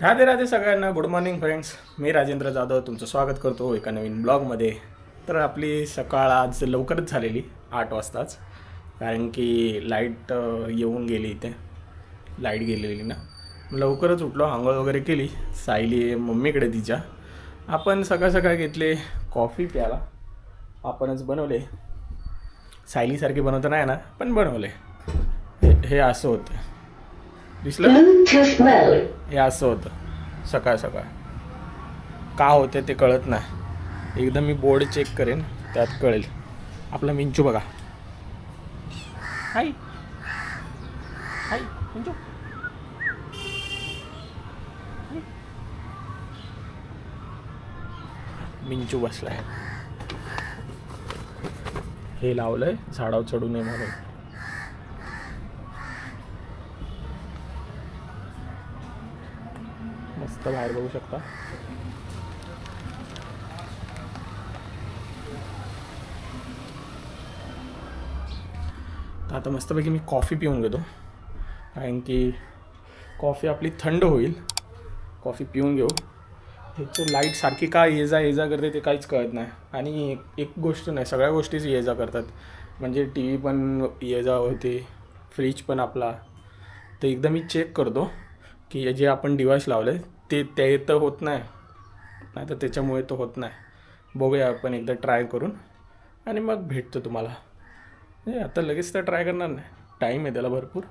राधे राधे सगळ्यांना good morning friends मी राजेंद्र जाधव तुमचं स्वागत करतो एका नवीन ब्लॉगमध्ये. तर आपली सकाळ आज लवकरच झालेली आठ वाजताच. कारण की लाइट येऊन गेली इथे. लाइट गेलेली ना. लवकरच उठलो आंघोळ वगैरे केली. सायली मम्मीकडे तिच्या. आपण सकाळ सकाळ घेतले कॉफी प्याला. आपणच बनवले. सायलीसारखे बनवता नाही ना पण बनवले. हे हे असं होतं. दिसलं. हे असं होतं. सकाळ सकाळ. का होते ते कळत नाही. एकदा मी बोर्ड चेक करेन त्यात कळेल. आपला मिंचू बघा. हाय. हाय मिंचू. मिंचू बसलाय. हे लावलंय झाडावर चढू नये म्हणून. मस्त बाहेर बघू शकता. तर आता मस्तपैकी मी कॉफी पिऊन घेतो. कारण की कॉफी आपली थंड होईल. कॉफी पिऊन घेऊ. ह्याचं लाइट सारखी का ये जा ये जा करते ते काहीच कळत नाही. आणि एक- एक गोष्ट नाही सगळ्या गोष्टीच ये जा करतात. म्हणजे टी व्ही पण ये जा होते फ्रीज पण आपला. तर एकदा मी चेक करतो की जे आपण डिवाइस लावलं आहे ते ते तर होत नाही. नाही तर त्याच्यामुळे तो होत नाही. बघूया आपण एकदा ट्राय करून. आणि मग भेटतो तुम्हाला. नाही आता लगेच तर ट्राय करणार नाही. टाईम आहे त्याला भरपूर.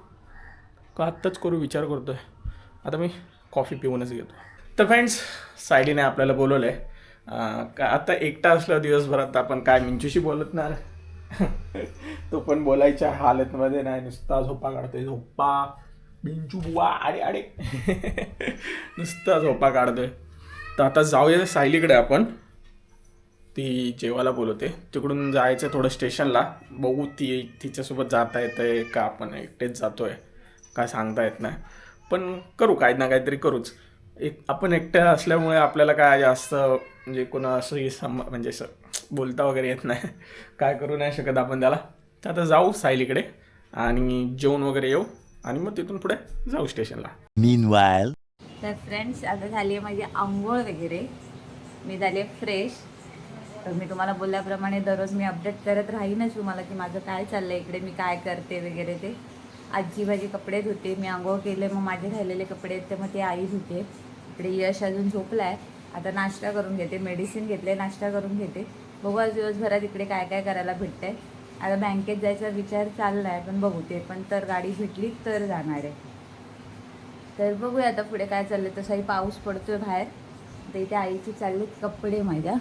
का आत्ताच करू विचार करतो आहे आता मी कॉफी पिऊनच घेतो. तर फ्रेंड्स सायलीने आपल्याला बोलवलं आहे का आता एकटा असला दिवसभरात आपण काय मिंचूशी बोलत नाही. तो पण बोलायच्या हालतमध्ये नाही. नुसता झोपा काढतोय. झोपा. मिंचू बुवा अरे अरे. नुसता झोपा काढतोय. तर आता जाऊया सायलीकडे आपण. ती जेवायला बोलवते. तिकडून जायचं थोडं स्टेशनला. बघू ती तिच्यासोबत जाता येतंय का आपण एकटेच जातोय काय सांगता येत नाही. पण करू काय ना काहीतरी करूच. एक आपण एकट्या असल्यामुळे आपल्याला काय जास्त म्हणजे कोणा असं सम म्हणजे असं बोलता वगैरे येत नाही. काय करू नाही शकत आपण त्याला. तर आता जाऊ सायलीकडे आणि जेवण वगैरे येऊ. आणि मग तिथून पुढे जाऊ स्टेशनला. Meanwhile, तर फ्रेंड्स आता झाली आहे माझी आंघोळ वगैरे. मी झाली आहे फ्रेश तर मी तुम्हाला बोलल्याप्रमाणे दररोज मी अपडेट करत राहीनच तुम्हाला की माझं काय चाललं आहे इकडे मी काय करते वगैरे ते. आजी माझी कपडे धुते मी आंघोळ केले मग माझे राहिलेले कपडे आहेत ते मग ते आई धुते. इकडे यश अजून झोपला आहे आता नाश्ता करून घेते मेडिसिन घेतले नाश्ता करून घेते. बघू आज दिवसभरात इकडे काय काय करायला भेटतंय. आता बँकेत जायचा विचार चालला आहे पण बघू ते पण तर गाडी भेटली तर जाणार आहे. तर बघूया आता पुढे काय चाललं तसाही पाऊस पडतोय बाहेर. तर इथे आईचे चालले कपडे माझ्या.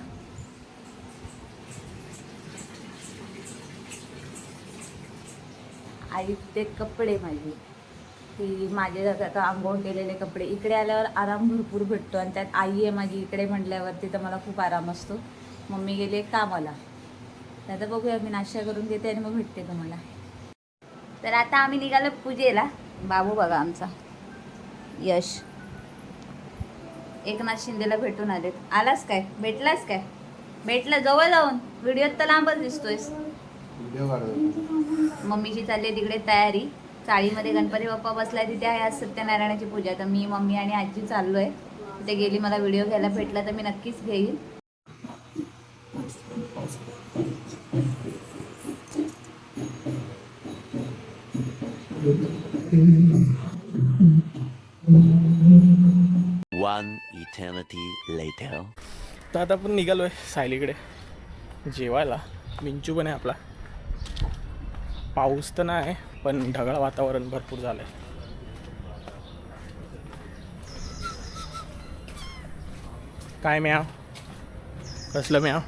आई ते कपडे माझे. की माझे आता आंघोळ केलेले कपडे. इकडे आल्यावर आराम भरपूर भेटतो आणि त्यात आई आहे माझी इकडे म्हटल्यावरती तर मला खूप आराम असतो. मम्मी गेले कामाला. तर आता बघूया मी नाश्ता करून घेते आणि मग भेटते तुम्हाला. तर आता आम्ही निघालो पूजेला. बाबू बघा आमचा. यश. एकनाथ शिंदेला भेटून आलेत. आलास काय? भेटलास काय? भेटला जवळ जाऊन. व्हिडिओत तर लांबच दिसतोयस. मम्मीची चालली आहे तिकडे तयारी. चाळीमध्ये गणपती बाप्पा बसलाय तिथे आहे आज सत्यनारायणाची पूजा. तर मी मम्मी आणि आजी चाललोय. तिथे गेली मला व्हिडिओ घ्यायला भेटला तर मी नक्कीच घेईन one eternity later. तर आता आपण निघालो आहे सायलीकडे. जेवायला. मिंचू पण आहे आपला. पाऊस तर नाही पण ढगाळ वातावरण भरपूर झालं आहे काय म्याव? कसलं म्याव?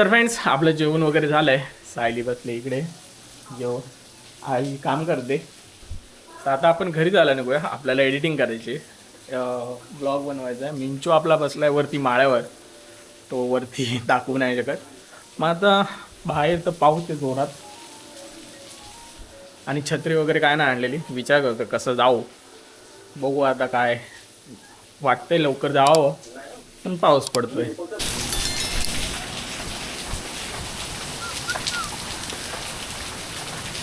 तर फ्रेंड्स आपलं जेवण वगैरे झालं आहे सायली बसले इकडे. जेव आई काम करते. तर आता आपण घरी जायला नको आहे आपल्याला एडिटिंग करायची ब्लॉग बनवायचा आहे. मिंचू आपला बसला आहे वरती माळ्यावर. तो वरती दाखवू नाही शकत. मग आता बाहेर तर पाऊस आहे जोरात. आणि छत्री वगैरे काय नाही आणलेली. विचार करतो कसं जाऊ. बघू आता काय वाटतंय. लवकर जावं. पण पाऊस पडतोय.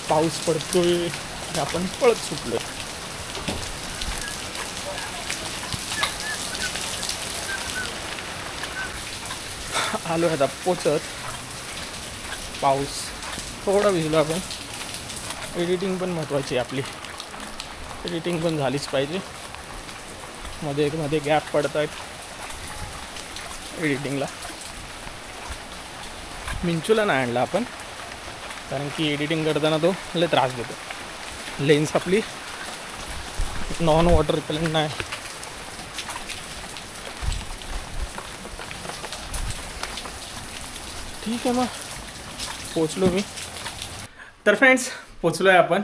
पाऊस पडतोय हे आपण पळत सुटलोय. आलो आता पोचत. पाऊस थोडा भिजलो आपण. एडिटिंग पण महत्त्वाची आहे आपली. एडिटिंग पण झालीच पाहिजे. मध्ये मध्ये गॅप पडत आहेत एडिटिंगला मिंचूला नाही आणला आपण. कारण की एडिटिंग करताना तो लय त्रास देतो. लेन्स आपली नॉन वॉटर रिपेलंट नाही. ठीक आहे मग. पोचलो मी. तर फ्रेंड्स पोचलो आहे आपण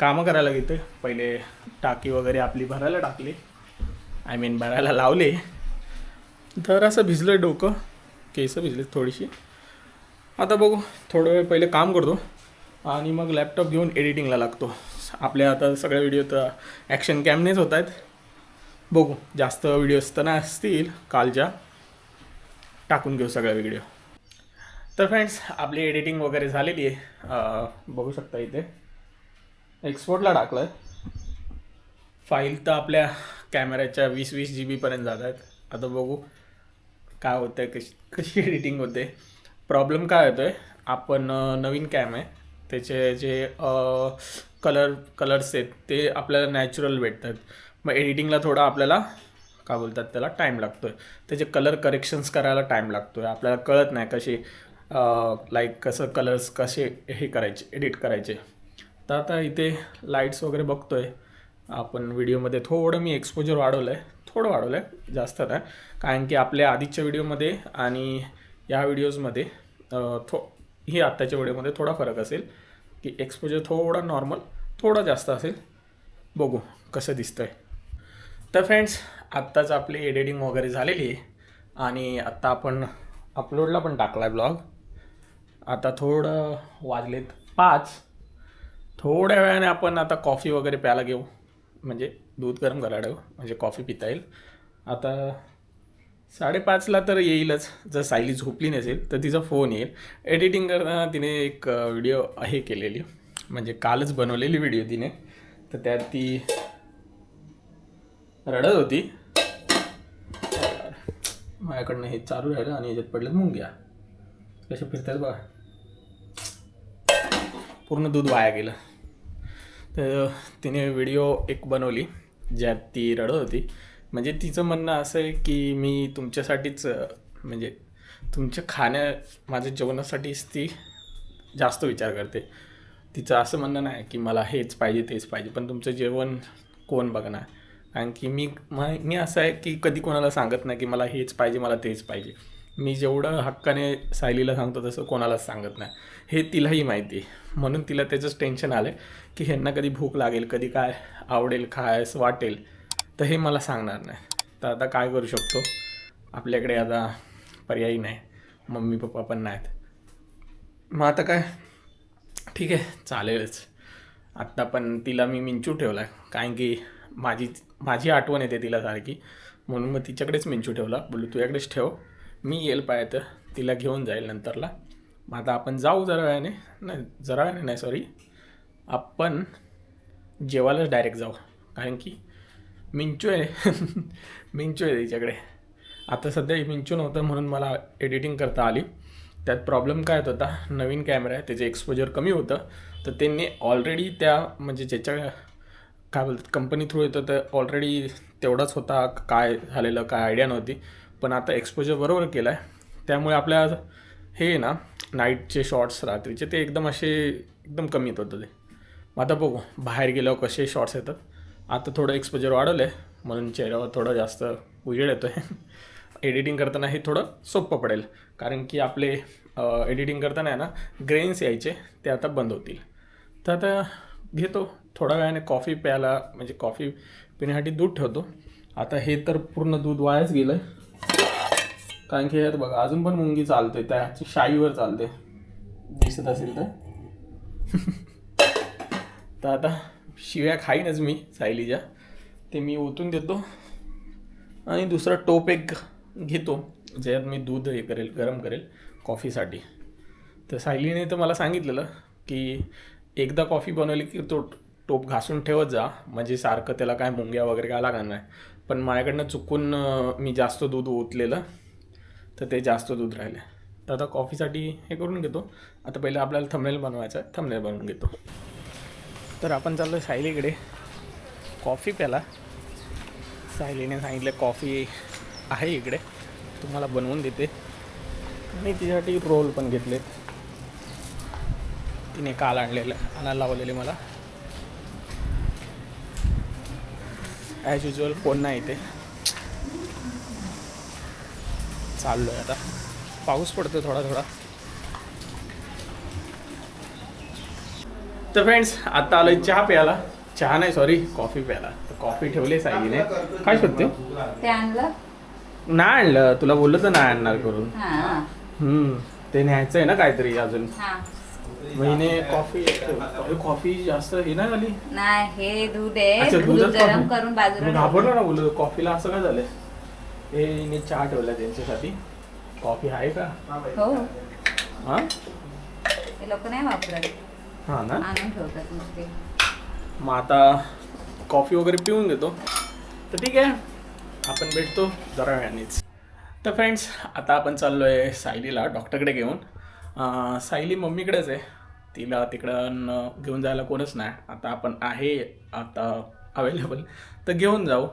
कामं करायला घेते पहिले टाकी वगैरे आपली भरायला टाकली. आय मीन भरायला लावले. तर असं भिजलं आहे डोकं. केसं भिजले थोडीशी. आता बघू थोडं वेळ पहिले काम करतो आणि मग लॅपटॉप घेऊन एडिटिंगला लागतो. आपल्या आता सगळ्या व्हिडिओ तर ॲक्शन कॅमनेच होत आहेत. बघू जास्त व्हिडिओज तर नाही असतील कालच्या. टाकून घेऊ सगळ्या व्हिडिओ तर फ्रेंड्स आपली एडिटिंग वगैरे झालेली आहे. बघू शकता इथे. एक्सपोर्टला टाकलं आहे फाईल तर आपल्या कॅमेऱ्याच्या वीस वीस जी बीपर्यंत जात आहेत. आता बघू काय होतं आहे कशी कशी एडिटिंग होते. प्रॉब्लेम काय होतो आहे आपण नवीन कॅम आहे. त्याचे जे कलर कलर्स आहेत ते आपल्याला नॅचरल भेटतात. मग एडिटिंगला थोडा आपल्याला काय बोलतात त्याला टाईम लागतो आहे त्याचे कलर करेक्शन्स करायला टाईम लागतो आहे आपल्याला कळत नाही कसे लाईक कसं कलर्स कसे हे करायचे एडिट करायचे. तर आता इथे लाईट्स वगैरे बघतो आहे आपण व्हिडिओमध्ये थोडं मी एक्सपोजर वाढवलं आहे थोडं वाढवलं आहे जास्त नाही. कारण की आपल्या आधीच्या व्हिडिओमध्ये आणि या व्हिडिओजमध्ये थो ही आत्ताच्या व्हिडिओमध्ये थोडा फरक असेल की एक्सपोजर थोडा नॉर्मल थोडा जास्त असेल. बघू कसं दिसतं आहे तर फ्रेंड्स आत्ताच आपली एडिटिंग वगैरे झालेली आहे आणि आत्ता आपण अपलोडला पण टाकला आहे ब्लॉग आता थोडं वाजलेत पाच. थोड्या वेळाने आपण आता कॉफी वगैरे प्यायला घेऊ. म्हणजे दूध गरम करायला घेऊ. म्हणजे कॉफी पिता येईल. आता साडेपाचला तर येईलच. जर सायली झोपली नसेल तर तिचा फोन येईल. एडिटिंग करताना तिने एक व्हिडिओ हे केलेली. म्हणजे कालच बनवलेली व्हिडिओ तिने. तर त्यात ती रडत होती. माझ्याकडनं हे चालू राहिलं आणि याच्यात पडलं. मुंग्या कसे फिरतात बघा. पूर्ण दूध वाया गेलं. तर तिने व्हिडिओ एक बनवली ज्यात ती रडत होती. म्हणजे तिचं म्हणणं असं आहे की मी तुमच्यासाठीच म्हणजे तुमच्या खाण्या माझ्या जेवणासाठीच ती जास्त विचार करते. तिचं असं म्हणणं नाही की मला हेच पाहिजे तेच पाहिजे पण तुमचं जेवण कोण बघणार? कारण की मी म- मी असं आहे की कधी कोणाला सांगत नाही की मला हेच पाहिजे मला तेच पाहिजे. मी जेवढं हक्काने सायलीला सांगतो तसं कोणालाच सांगत नाही. हे तिलाही माहिती आहे. म्हणून तिला त्याचंच टेन्शन आलं आहे की ह्यांना कधी भूक लागेल कधी काय आवडेल खायस वाटेल तर हे मला सांगणार नाही. तर आता काय करू शकतो? आपल्याकडे आता पर्यायी नाही. मम्मी पप्पा पण नाहीत. मग आता काय? ठीक आहे चालेलच. आत्ता पण तिला मी मिंचू ठेवला आहे कारण की माझी माझी आठवण येते तिला सारखी. म्हणून मग तिच्याकडेच मिंचू ठेवला. बोलू तुझ्याकडेच ठेव. मी येईल पाहिजे तर तिला घेऊन जाईल नंतरला. मग आता आपण जाऊ जरा वेळाने. नाही जरा वेळाने नाही सॉरी आपण जेवायलाच डायरेक्ट जाऊ. कारण की मिंचू आहे. मिंचू आहे त्याच्याकडे आता सध्या मिंचू नव्हतं म्हणून मला एडिटिंग करता आली. त्यात प्रॉब्लेम काय येत होता नवीन कॅमेरा आहे त्याचे एक्सपोजर कमी होतं. तर त्यांनी ऑलरेडी त्या म्हणजे ज्याच्या काय बोलतात कंपनी थ्रू येतं तर ऑलरेडी तेवढाच होता काय झालेलं काय आयडिया नव्हती. पण आता एक्सपोजर बरोबर केला आहे त्यामुळे आपल्या हे आहे ना नाईटचे शॉर्ट्स रात्रीचे ते एकदम असे एकदम कमी येत होतं ते. मग आता बघू बाहेर गेल्यावर कसे शॉर्ट्स येतात. आता थोडं एक्सपोजर वाढवलं आहे म्हणून चेहऱ्यावर थोडं जास्त उजेड येतो आहे एडिटिंग करताना हे थोडं सोपं पडेल. कारण की आपले एडिटिंग करताना आहे ना ग्रेन्स यायचे ते आता बंद होतील. तर आता घेतो. थोड्या वेळाने कॉफी प्यायला म्हणजे कॉफी पिण्यासाठी दूध ठेवतो. आता हे तर पूर्ण दूध वायाच गेलं आहे कारण की ह्यात बघा अजून पण मुंगी चालते त्याची शाईवर चालते दिसत असेल तर. तर आता शिव्या खाईनच मी सायलीच्या. ते मी ओतून देतो. आणि दुसरा टोप एक घेतो. ज्यात मी दूध हे करेल गरम करेल कॉफीसाठी. तर सायलीने तर मला सांगितलेलं की एकदा कॉफी बनवली की तो टोप घासून ठेवत जा. म्हणजे सारखं त्याला काय मुंग्या वगैरे काय लागणार नाही. पण माझ्याकडनं चुकून मी जास्त दूध ओतलेलं. तर ते जास्त दूध राहिले तर आता कॉफीसाठी हे करून घेतो. आता पहिलं आपल्याला थमनेल बनवायचं आहे. थमनेल बनवून घेतो. तर आपण चाललो सायलीकडे. कॉफी प्याला. सायलीने सांगितलं कॉफी आहे इकडे. तुम्हाला बनवून देते. आणि तिच्यासाठी रोल पण घेतले. तिने काल आणलेलं आणायला लावलेले मला. ॲज युजल कोण नाही ते चाललो आहे आता. पाऊस पडतो थोडा थोडा तर फ्रेंड्स आता आलोय चहा प्यायला. चहा नाही सॉरी कॉफी प्यायला. तर कॉफी ठेवली सायलीने. काय शोधते? ते आणलं? नाही आणलं. तुला बोललं तर नाही आणणार करून. हा हम्म. ते न्यायचं आहे ना काहीतरी अजून. हा. महिने कॉफी अरे कॉफी जास्त हे नाही झाली? नाही हे दूध आहे. दूध दूधच गरम कॉफी. करून बाजूला घाबरलो ना बोललो कॉफीला असं काय झालंय? हे हिने चहा ठेवला त्यांच्यासाठी. कॉफी आहे का? हो. हा? ते लोक नाही वापरत. हा ना? आणून ठेवतात नुसते. मग आता कॉफी वगैरे पिऊन घेतो. तर ठीक आहे. आपण भेटतो जरा वेळानेच तर फ्रेंड्स आता आपण चाललो आहे सायलीला डॉक्टरकडे घेऊन. सायली मम्मीकडेच आहे. तिला तिकडं घेऊन जायला कोणच नाही. आता आपण आहे आता अवेलेबल तर घेऊन जाऊ.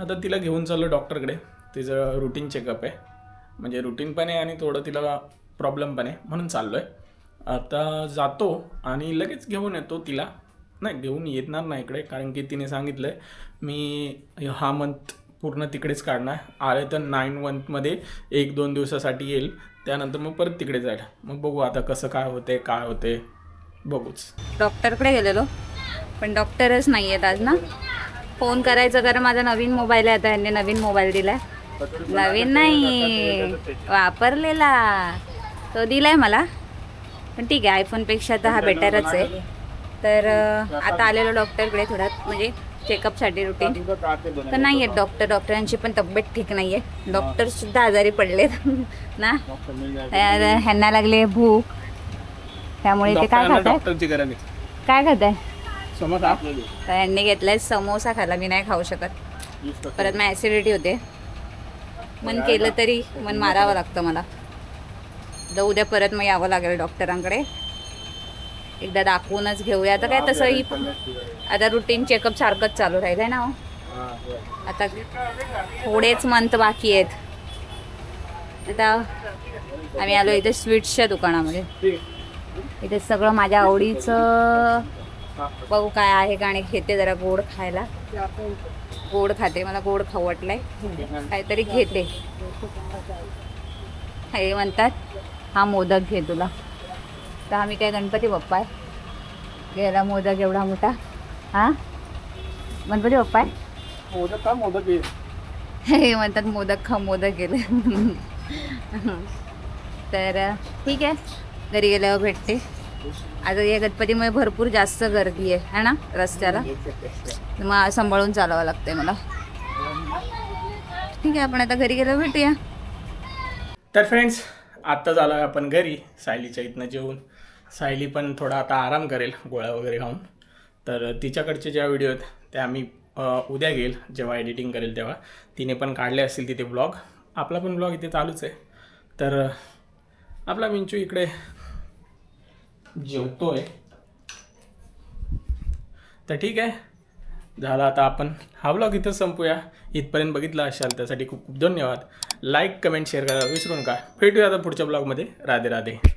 आता तिला घेऊन चाललो डॉक्टरकडे तिचं रुटीन चेकअप आहे. म्हणजे रुटीन पण आहे आणि थोडं तिला प्रॉब्लेम पण आहे. म्हणून चाललो आहे आता जातो आणि लगेच घेऊन येतो तिला. नाही घेऊन येणार नाही इकडे कारण की तिने सांगितलं आहे मी हा मंथ पूर्ण तिकडेच काढणार. आले तर नाईन मंथमध्ये एक दोन दिवसासाठी येईल. त्यानंतर मग परत तिकडे जाईल. मग बघू आता कसं काय होते काय होते. बघूच. डॉक्टरकडे गेलेलो. पण डॉक्टरच नाही आहेत आज ना. फोन करायचं कारण माझा नवीन मोबाईल आहे आता. यांनी नवीन मोबाईल दिलाय. नवीन नाही. वापरलेला. तो दिलाय मला. पण ठीक आहे आयफोनपेक्षा तर हा बेटरच आहे. तर आता आलेलो डॉक्टरकडे थोडा म्हणजे चेकअपसाठी रुटीन तर नाही आहेत डॉक्टर डॉक्टरांची पण तब्येत ठीक नाही आहे डॉक्टर सुद्धा आजारी पडलेत. ना? तर ह्यांना लागले भूक. त्यामुळे ते काय खात काय खात आहे यांनी घेतलाय समोसा खाला मी नाही खाऊ शकत. परत मग ॲसिडिटी होते. मन केलं तरी मन मारावं लागतं मला. तर उद्या परत मग यावं लागेल डॉक्टरांकडे. एकदा दाखवूनच घेऊया. आता काय तसंही आता रुटीन चेकअप सारखंच चालू राहील आहे ना हो? आता थोडेच मंथ बाकी आहेत. आता आम्ही आलो इथे स्वीट्सच्या दुकानामध्ये. इथे सगळं माझ्या आवडीचं बघू काय आहे का आणि घेते जरा गोड खायला. गोड खाते मला गोड खाऊ वाटलंय. काहीतरी घेते. हे म्हणतात हा मोदक घे तुला. तर आम्ही काय गणपती बाप्पा आहे. घ्यायला मोदक एवढा मोठा. हा? गणपती बाप्पा आहे? मोदक का मोदक? हे? म्हणतात मोदक खा मोदक गेले तर ठीक आहे. घरी गेल्यावर भेटते. आता या गणपतीमुळे भरपूर जास्त गर्दी आहे है ना रस्त्याला? मग सांभाळून चालावं लागतंय मला. ठीक आहे आपण आता घरी गेल्यावर भेटूया. तर फ्रेंड्स आत्ता झालो आहे आपण घरी. सायलीच्या इथनं जेवून. सायली पण थोडा आता आराम करेल गोळ्या वगैरे खाऊन. तर तिच्याकडचे ज्या व्हिडिओ आहेत त्या आम्ही उद्या घेईल जेव्हा एडिटिंग करेल तेव्हा. तिने पण काढले असतील तिथे ब्लॉग. आपला पण ब्लॉग इथे चालूच आहे. तर आपला मिंचू इकडे जेवतोय. तर ठीक आहे. झालं आता आपण. हा ब्लॉग इथं संपूया. इथपर्यंत बघितला असाल त्यासाठी खूप खूप धन्यवाद. लाईक कमेंट शेअर करायला विसरू नका. भेटूया आता पुढच्या ब्लॉगमध्ये राधे राधे.